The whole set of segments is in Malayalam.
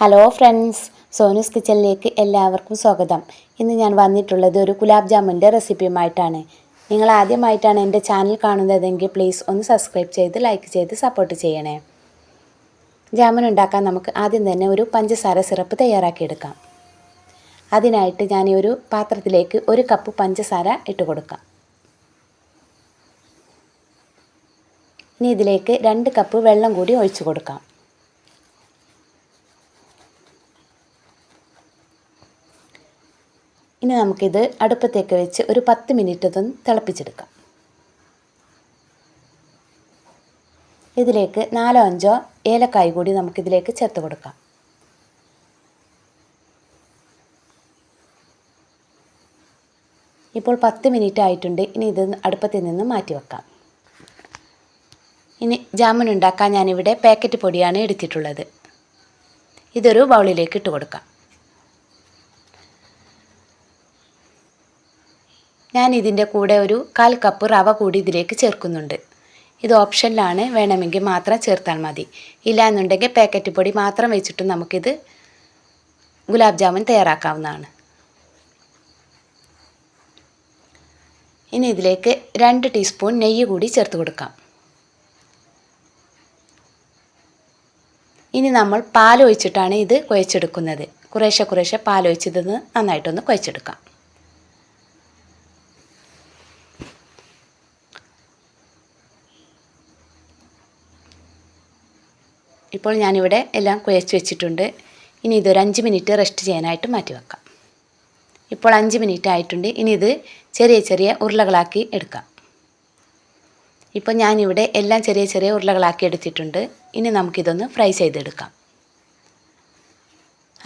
ഹലോ ഫ്രണ്ട്സ് സോനൂസ് കിച്ചണിലേക്ക് എല്ലാവർക്കും സ്വാഗതം. ഇന്ന് ഞാൻ വന്നിട്ടുള്ളത് ഒരു ഗുലാബ് ജാമുന്റെ റെസിപ്പിയുമായിട്ടാണ്. നിങ്ങൾ ആദ്യമായിട്ടാണ് എന്റെ ചാനൽ കാണുന്നതെങ്കിൽ പ്ലീസ് ഒന്ന് സബ്സ്ക്രൈബ് ചെയ്ത് ലൈക്ക് ചെയ്ത് സപ്പോർട്ട് ചെയ്യണേ. ജാമുൻ ഉണ്ടാക്കാൻ നമുക്ക് ആദ്യം തന്നെ ഒരു പഞ്ചസാര സിറപ്പ് തയ്യാറാക്കിയെടുക്കാം. അതിനായിട്ട് ഞാൻ ഈ ഒരു പാത്രത്തിലേക്ക് ഒരു കപ്പ് പഞ്ചസാര ഇട്ട് കൊടുക്കാം. ഇനി ഇതിലേക്ക് രണ്ട് കപ്പ് വെള്ളം കൂടി ഒഴിച്ചു കൊടുക്കാം. ഇനി നമുക്കിത് അടുപ്പത്തേക്ക് വെച്ച് ഒരു പത്ത് മിനിറ്റ് ഒന്ന് തിളപ്പിച്ചെടുക്കാം. ഇതിലേക്ക് നാലോ അഞ്ചോ ഏലക്കായ് കൂടി നമുക്കിതിലേക്ക് ചേർത്ത് കൊടുക്കാം. ഇപ്പോൾ പത്ത് മിനിറ്റ് ആയിട്ടുണ്ട്. ഇനി ഇത് അടുപ്പത്തിൽ നിന്ന് മാറ്റി വെക്കാം. ഇനി ജാമുൻ ഉണ്ടാക്കാൻ ഞാനിവിടെ പാക്കറ്റ് പൊടിയാണ് എടുത്തിട്ടുള്ളത്. ഇതൊരു ബൗളിലേക്ക് ഇട്ട് കൊടുക്കാം. ഞാൻ ഇതിന്റെ കൂടെ ഒരു കാൽ കപ്പ് റവ കൂടി ഇതിലേക്ക് ചേർക്കുന്നുണ്ട്. ഇത് ഓപ്ഷനിലാണ്. വേണമെങ്കിൽ മാത്രം ചേർത്താൽ മതി. ഇല്ല എന്നുണ്ടെങ്കിൽ പാക്കറ്റ് പൊടി മാത്രം വെച്ചിട്ട് നമുക്കിത് ഗുലാബ് ജാമുൻ തയ്യാറാക്കാവുന്നതാണ്. ഇനി ഇതിലേക്ക് രണ്ട് ടീസ്പൂൺ നെയ്യ് കൂടി ചേർത്ത് കൊടുക്കാം. ഇനി നമ്മൾ പാലൊഴിച്ചിട്ടാണ് ഇത് കുഴച്ചെടുക്കുന്നത്. കുറേശ്ശെ കുറേശ്ശെ പാൽ ഒഴിച്ചത് നന്നായിട്ടൊന്ന് കുഴച്ചെടുക്കാം. ഇപ്പോൾ ഞാനിവിടെ എല്ലാം കുഴച്ച് വെച്ചിട്ടുണ്ട്. ഇനി ഇതൊരു അഞ്ച് മിനിറ്റ് റെസ്റ്റ് ചെയ്യാനായിട്ട് മാറ്റി വെക്കാം. ഇപ്പോൾ അഞ്ച് മിനിറ്റ് ആയിട്ടുണ്ട്. ഇനി ഇത് ചെറിയ ചെറിയ ഉരുളകളാക്കി എടുക്കാം. ഇപ്പോൾ ഞാനിവിടെ എല്ലാം ചെറിയ ചെറിയ ഉരുളകളാക്കി എടുത്തിട്ടുണ്ട്. ഇനി നമുക്കിതൊന്ന് ഫ്രൈ ചെയ്തെടുക്കാം.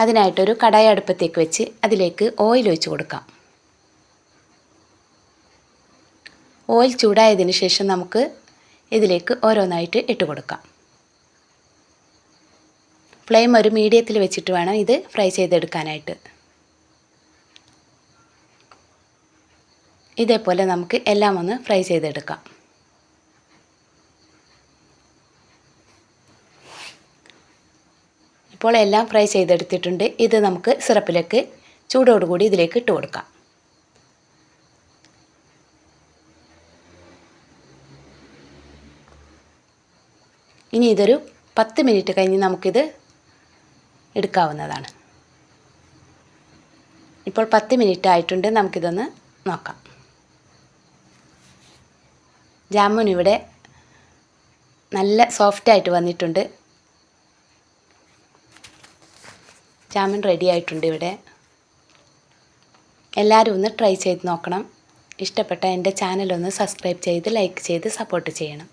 അതിനായിട്ടൊരു കടായ അടുപ്പത്തേക്ക് വെച്ച് അതിലേക്ക് ഓയിൽ ഒഴിച്ചു കൊടുക്കാം. ഓയിൽ ചൂടായതിന് ശേഷം നമുക്ക് ഇതിലേക്ക് ഓരോന്നായിട്ട് ഇട്ട് കൊടുക്കാം. ഫ്ലെയിം ഒരു മീഡിയത്തിൽ വെച്ചിട്ട് വേണം ഇത് ഫ്രൈ ചെയ്തെടുക്കാനായിട്ട്. ഇതേപോലെ നമുക്ക് എല്ലാം ഒന്ന് ഫ്രൈ ചെയ്തെടുക്കാം. ഇപ്പോൾ എല്ലാം ഫ്രൈ ചെയ്തെടുത്തിട്ടുണ്ട്. ഇത് നമുക്ക് സിറപ്പിലേക്ക് ചൂടോടുകൂടി ഇതിലേക്ക് ഇട്ട് കൊടുക്കാം. ഇനി ഇതൊരു പത്ത് മിനിറ്റ് കഴിഞ്ഞ് നമുക്കിത് എടുക്കാവുന്നതാണ്. ഇപ്പോൾ പത്ത് മിനിറ്റ് ആയിട്ടുണ്ട് നമുക്കിതൊന്ന് നോക്കാം. ജാമുൻ ഇവിടെ നല്ല സോഫ്റ്റായിട്ട് വന്നിട്ടുണ്ട്. ജാമുൻ റെഡി ആയിട്ടുണ്ട് ഇവിടെ. എല്ലാവരും ഒന്ന് ട്രൈ ചെയ്ത് നോക്കണം. ഇഷ്ടപ്പെട്ട എന്റെ ചാനലൊന്ന് സബ്സ്ക്രൈബ് ചെയ്ത് ലൈക്ക് ചെയ്ത് സപ്പോർട്ട് ചെയ്യണം.